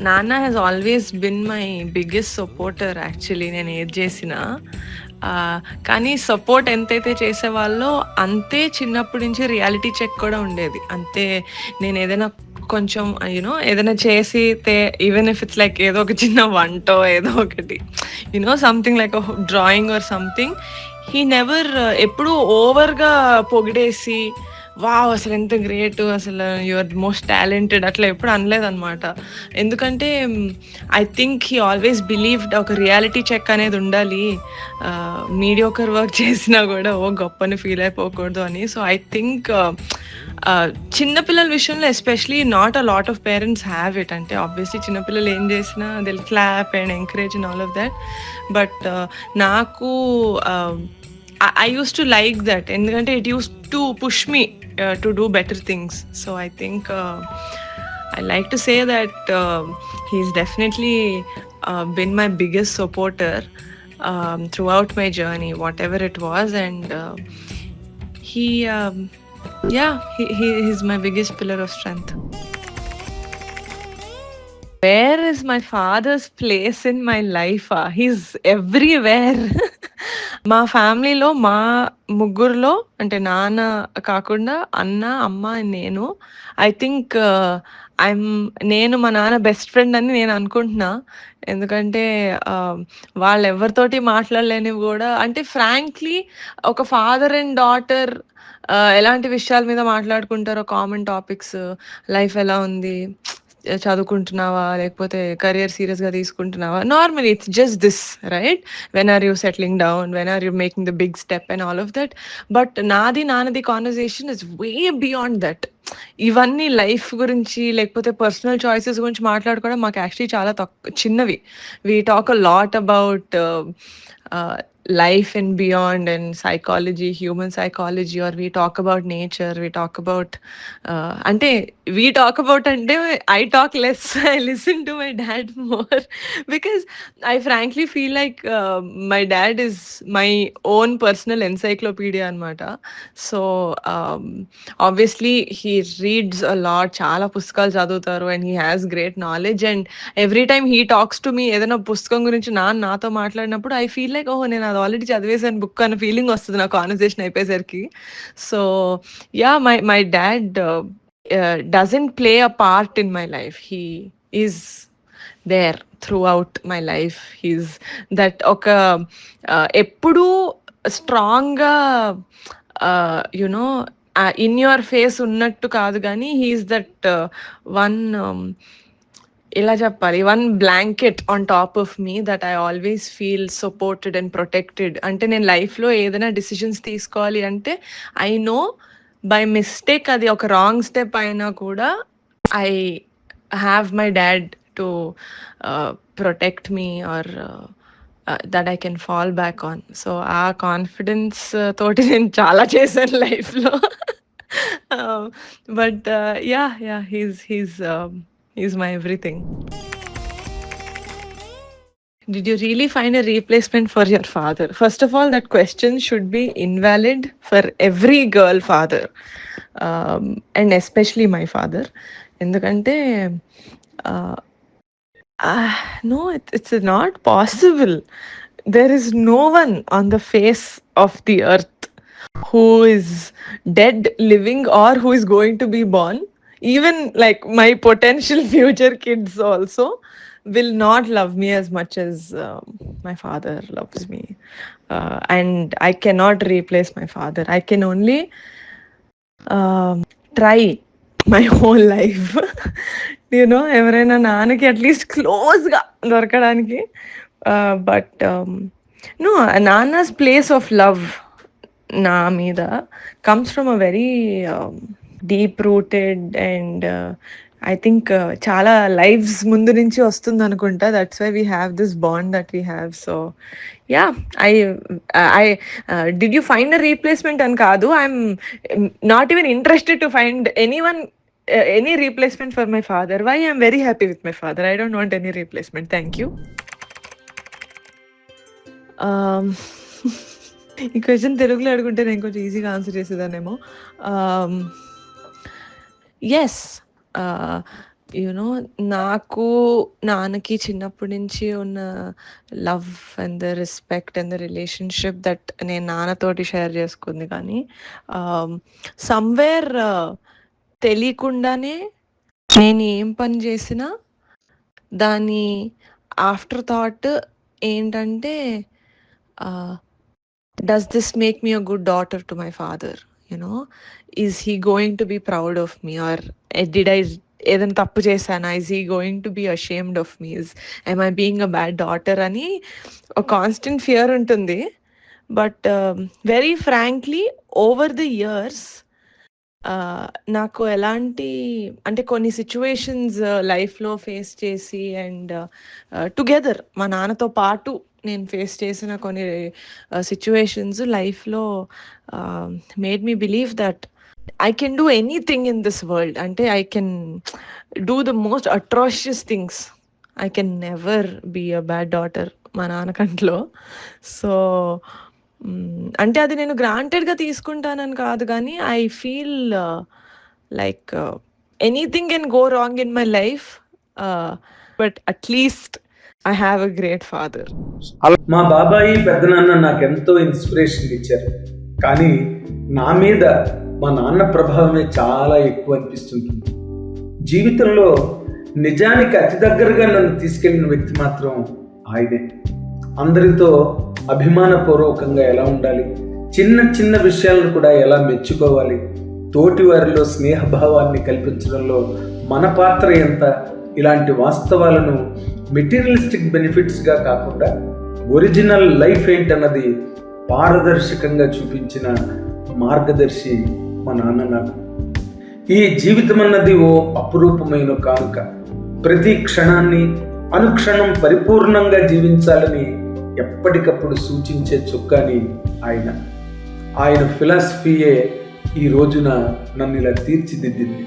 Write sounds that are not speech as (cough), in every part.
నాన్న has always been my biggest supporter actually నేను ఏది చేసినా కానీ సపోర్ట్ ఎంతైతే చేసేవాళ్ళో అంతే చిన్నప్పటి నుంచి రియాలిటీ చెక్ కూడా ఉండేది. అంతే నేను ఏదైనా కొంచెం యూనో ఏదైనా చేసితే ఈవెన్ ఇఫ్ ఇట్స్ లైక్ ఏదో ఒక చిన్న వంటో ఏదో ఒకటి you know something like drawing or something he never ఎప్పుడూ ఓవర్‌గా పొగిడేసి వావ్! ఎంత గ్రేట్ అసలు యువర్ మోస్ట్ టాలెంటెడ్ అట్లా ఎప్పుడు అనలేదనమాట. ఎందుకంటే I think he always believed ఒక రియాలిటీ చెక్ అనేది ఉండాలి. మీడియోకర్ వర్క్ (laughs) చేసినా కూడా ఓ గొప్పని ఫీల్ అయిపోకూడదు అని. సో ఐ థింక్ చిన్నపిల్లల విషయంలో especially not a lot of parents have it. అంటే ఆబ్వియస్లీ చిన్నపిల్లలు ఏం చేసినా they'll clap and encourage and all of that but నాకు I use to like that. ఎందుకంటే it use to push me uh, to do better things. So I think uh, I like to say that uh, he's definitely uh, been my biggest supporter um, throughout my journey, whatever it was, and uh, he, um, yeah, he, he is my biggest pillar of strength. Where is my father's place in my life? he's everywhere. (laughs) మా ఫ్యామిలీలో మా ముగ్గురులో అంటే నాన్న కాకుండా అన్న, అమ్మ, నేను ఐ థింక్ ఐఎమ్ నేను మా నాన్న బెస్ట్ ఫ్రెండ్ అని నేను అనుకుంటున్నా. ఎందుకంటే వాళ్ళు ఎవరితోటి మాట్లాడలేనివి కూడా అంటే ఫ్రాంక్లీ ఒక ఫాదర్ అండ్ డాటర్ ఎలాంటి విషయాల మీద మాట్లాడుకుంటారో కామన్ టాపిక్స్ లైఫ్ ఎలా ఉంది? చదువుకుంటున్నావా? లేకపోతే కెరియర్ సీరియస్‌గా తీసుకుంటున్నావా? Normal it's just this right? When are you settling down? When are you making the big step and all of that. But నాది, నాన్నది conversation is way beyond that. ఇవన్నీ life గురించి లేకపోతే personal choices గురించి మాట్లాడుకోవడం మాకు actually చాలా తక్కువ చిన్నవి. We talk a lot about Ah, life and beyond and psychology, human psychology or we talk about nature, we talk about ah, అంటే వి టాక్ అబౌట్ అంటే I talk less. (laughs) I listen to my dad (laughs) more because I frankly feel like ah, my dad is my own personal encyclopedia అనమాట. So ah, obviously he reads a lot చాలా పుస్తకాలు చదువుతారు and he has great knowledge and every time he talks to me ఏదైనా పుస్తకం గురించి నాన్న నాతో మాట్లాడినప్పుడు ఐ ఫీల్ లైక్ ఓహో! నేను అది ఆల్రెడీ చదివేసాను బుక్ అన్న ఫీలింగ్ వస్తుంది నా కాన్వర్సేషన్ అయిపోయేసరికి. So ya my my dad doesn't play a part in my life. He is there throughout my life. He's that ఒక ఎప్పుడూ స్ట్రాంగ్‌గా యునో ఇన్ యువర్ ఫేస్ ఉన్నట్టు కాదు కానీ హీఈస్ దట్ వన్ ఎలా చెప్పాలి? One blanket on top of me that I always feel supported and protected. అంటే నేను లైఫ్‌లో ఏదైనా డిసిషన్స్ తీసుకోవాలి అంటే ఐ నో బై మిస్టేక్ అది ఒక రాంగ్ స్టెప్ అయినా కూడా I have my dad to protect me or that I can fall back on. So ఆ కాన్ఫిడెన్స్ uh, తోటి నేను చాలా చేశాను లైఫ్‌లో. But ya ya he's he's Ah, he's my everything. Did you really find a replacement for your father? First of all, that question should be invalid for every girl father. Um, and especially my father. ఎందుకంటే ah, ah, no it it's not possible. There is no one on the face of the earth who is dead, living or who is going to be born. Even like my potential future (laughs) kids also will not love me as much as um, my father loves me. Uh, and I cannot replace my father. I can only um, try (laughs) my whole life. (laughs) you know, ఎవరైనా నాన్నకి at least క్లోజ్‌గా దొరకడానికి. ఆహ్, but um, no, నాన్న's place of love నా మీద comes from a very um, deep rooted and I think చాలా lives ముందు నుంచి వస్తుందనుకుంటా. That's why we have this bond that we have so yeah I I did you find a replacement అని కాదు. I'm not even interested to find any one any replacement for my father. Why I'm very happy with my father. I don't want any replacement. Thank you. ఈ question తెలుగులో అడుగుంటే నేను కొంచెం ఈజీగా answer చేసేదానేమో yes yes. You know నాకు నాన్నకి చిన్నప్పటి నుంచి ఉన్న love and the respect and the relationship that నేను నాన్నతోటి షేర్ చేసుకుంది కానీ um, సమ్వేర్ uh, తెలియకుండానే నేను ఏం పని చేసినా దాని ఆఫ్టర్ థాట్ ఏంటంటే does this make me a good daughter to my father you know is he going to be proud of me or did I ఏదైనా తప్పు చేశానా? Is he going to be ashamed of me is I'm I being a bad daughter అని ఒక constant fear ఉంటుంది. But very frankly over the years నాకు ఎలాంటి అంటే కొన్ని సిచ్యువేషన్స్ లైఫ్లో ఫేస్ చేసి అండ్ టుగెదర్ మా నాన్నతో పాటు నేను ఫేస్ చేసిన కొన్ని సిచ్యువేషన్స్ లైఫ్లో made me believe that I can do anything in this world అంటే I can do the most atrocious things I can never be a bad daughter మా నాన్నకంట్లో సో అంటే అది నేను గ్రాంటెడ్గా తీసుకుంటానని కాదు కానీ I feel like anything can go wrong in my life but at least I have a great father మా బాబాయి పెద్దనాన్న నాకు ఎంతో ఇన్స్పిరేషన్ ఇచ్చారు. కానీ నా మీద మా నాన్న ప్రభావమే చాలా ఎక్కువ అనిపిస్తుంటుంది. జీవితంలో నిజానికి అతి దగ్గరగా నన్ను తీసుకెళ్ళిన వ్యక్తి మాత్రం ఆయనే. అందరితో అభిమానపూర్వకంగా ఎలా ఉండాలి చిన్న చిన్న విషయాలను కూడా ఎలా మెచ్చుకోవాలి తోటి వారిలో స్నేహభావాన్ని కల్పించడంలో మన పాత్ర ఎంత ఇలాంటి వాస్తవాలను మెటీరియలిస్టిక్ బెనిఫిట్స్గా కాకుండా ఒరిజినల్ లైఫ్ ఏంటన్నది పారదర్శకంగా చూపించిన మార్గదర్శి మా నాన్న నాకు. ఈ జీవితం అన్నది ఓ అపురూపమైన కానుక. ప్రతి క్షణాన్ని అనుక్షణం పరిపూర్ణంగా జీవించాలని ఎప్పటికప్పుడు సూచించే చుక్కాని ఆయన. ఆయన ఫిలాసఫీయే ఈ రోజున నన్ను ఇలా తీర్చిదిద్దింది.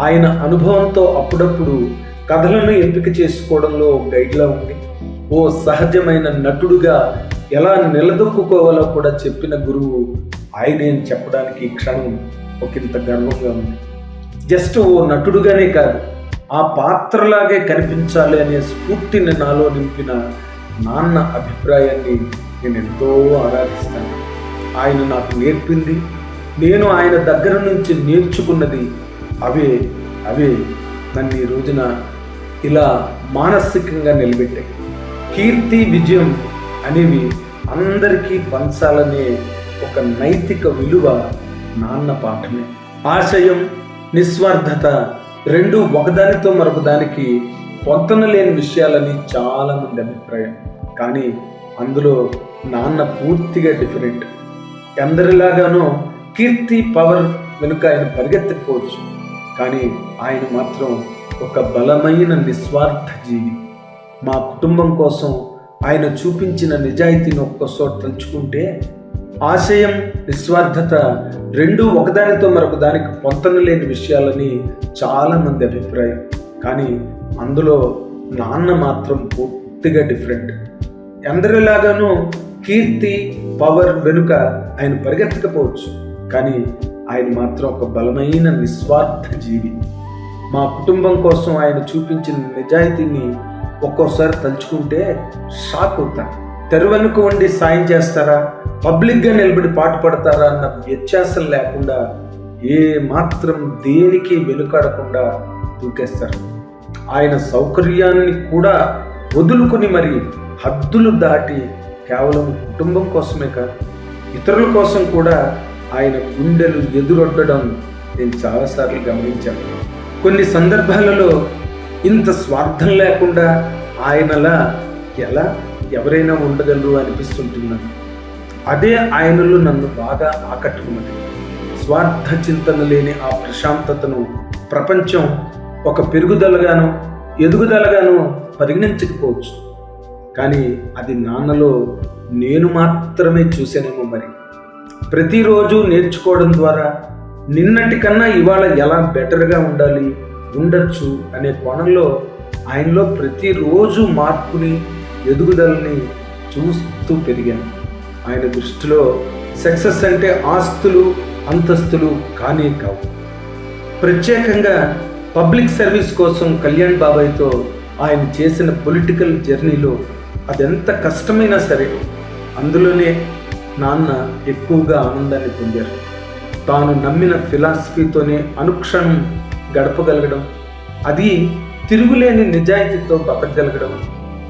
ఆయన అనుభవంతో అప్పుడప్పుడు కథలను ఎంపిక చేసుకోవడంలో గైడ్లా ఉంది. ఓ సహజమైన నటుడుగా ఎలా నిలదొక్కుకోవాలో కూడా చెప్పిన గురువు ఆయనే అని చెప్పడానికి ఈ క్షణం ఒకంత గర్వంగా ఉంది. జస్ట్ ఓ నటుడుగానే కాదు ఆ పాత్రలాగే కనిపించాలి అనే స్ఫూర్తిని నాలో నింపిన నాన్న అభిప్రాయాన్ని నేను ఎంతో ఆరాధిస్తాను. ఆయన నాకు నేర్పింది నేను ఆయన దగ్గర నుంచి నేర్చుకున్నది అవే అవే. నన్ను ఈ రోజున ఇలా మానసికంగా నిలబెట్టాయి కీర్తి విజయం అనేవి అందరికీ పంచాలనే ఒక నైతిక విలువ నాన్న పాఠమే. ఆశయం నిస్వార్థత రెండు ఒకదానితో మరొకదానికి పొంతన లేని విషయాలని చాలామంది అభిప్రాయం. కానీ అందులో నాన్న పూర్తిగా డిఫరెంట్. ఎందరిలాగానో కీర్తి పవర్ వెనుక ఆయన పరిగెత్తకపోవచ్చు. కానీ ఆయన మాత్రం ఒక బలమైన నిస్వార్థ జీవి. మా కుటుంబం కోసం ఆయన చూపించిన నిజాయితీని ఒక్కసోట తలుచుకుంటే ఆశయం నిస్వార్థత రెండు ఒకదానితో మరొక దానికి పొంతన లేని విషయాలని చాలామంది అభిప్రాయం. కానీ అందులో నాన్న మాత్రం పూర్తిగా డిఫరెంట్. ఎందరిలాగానూ కీర్తి పవర్ వెనుక ఆయన పరిగెత్తకపోవచ్చు. కానీ ఆయన మాత్రం ఒక బలమైన నిస్వార్థ జీవి. మా కుటుంబం కోసం ఆయన చూపించిన నిజాయితీని ఒక్కోసారి తలుచుకుంటే షాక్ అవుతాను తెరవెనుక ఉండి సాయం చేస్తారా? పబ్లిక్గా నిలబడి పాటు పడతారా అన్న వ్యత్యాసం లేకుండా ఏ మాత్రం దేనికి వెనుకాడకుండా దూకేస్తారు. ఆయన సౌకర్యాన్ని కూడా వదులుకుని మరి హద్దులు దాటి కేవలం కుటుంబం కోసమే కాదు ఇతరుల కోసం కూడా ఆయన గుండెలు ఎదురొట్టడం నేను చాలాసార్లు గమనించాను. కొన్ని సందర్భాలలో ఇంత స్వార్థం లేకుండా ఆయనలా ఎలా ఎవరైనా ఉండగలరు అనిపిస్తుంటున్నాను అదే ఆయనలో నన్ను బాగా ఆకట్టుకున్నది. స్వార్థ చింతన లేని ఆ ప్రశాంతతను ప్రపంచం ఒక పెరుగుదలగాను ఎదుగుదలగాను పరిగణించకపోవచ్చు. కానీ అది నాన్నలో నేను మాత్రమే చూశానేమో మరి. ప్రతిరోజు నేర్చుకోవడం ద్వారా నిన్నటి కన్నా ఇవాళ ఎలా బెటర్గా ఉండాలి? ఉండొచ్చు అనే కోణంలో ఆయనలో ప్రతిరోజు మార్పుని ఎదుగుదలని చూస్తూ పెరిగాను. ఆయన దృష్టిలో సక్సెస్ అంటే ఆస్తులు అంతస్తులు కానీ కావు. ప్రత్యేకంగా పబ్లిక్ సర్వీస్ కోసం కళ్యాణ్ బాబాయ్తో ఆయన చేసిన పొలిటికల్ జర్నీలో అదెంత కష్టమైనా సరే అందులోనే నాన్న ఎక్కువగా ఆనందాన్ని పొందారు. తాను నమ్మిన ఫిలాసఫీతోనే అనుక్షణం గడపగలగడం అది తిరుగులేని నిజాయితీతో బతకగలగడం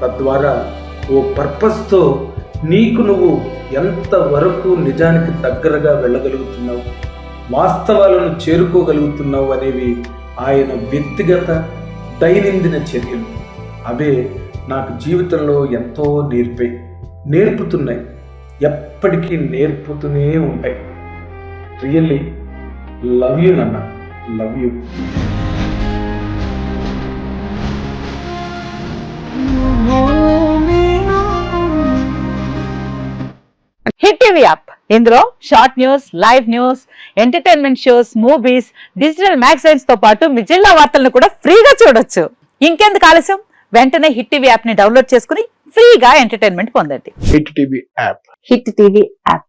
తద్వారా ఓ పర్పస్తో నీకు నువ్వు ఎంతవరకు నిజానికి దగ్గరగా వెళ్ళగలుగుతున్నావు వాస్తవాలను చేరుకోగలుగుతున్నావు అనేవి ఆయన వ్యక్తిగత దైనందిన చర్యలు. అవే నాకు జీవితంలో ఎంతో నేర్పాయి నేర్పుతున్నాయి. ఎప్పటికీ నేర్పుతూనే ఉంటాయి. రియల్లీ లవ్ యూ నాన్న. Love you. Hit TV app. ఇందులో short news live news entertainment shows movies digital మ్యాగజైన్స్తో పాటు మీ జిల్లా వార్తలను కూడా ఫ్రీగా చూడొచ్చు. ఇంకెందుకు ఆలస్యం? వెంటనే హిట్ టీవీ యాప్ని డౌన్లోడ్ చేసుకుని ఫ్రీగా ఎంటర్టైన్మెంట్ పొందండి. Hit TV app. Hit TV app.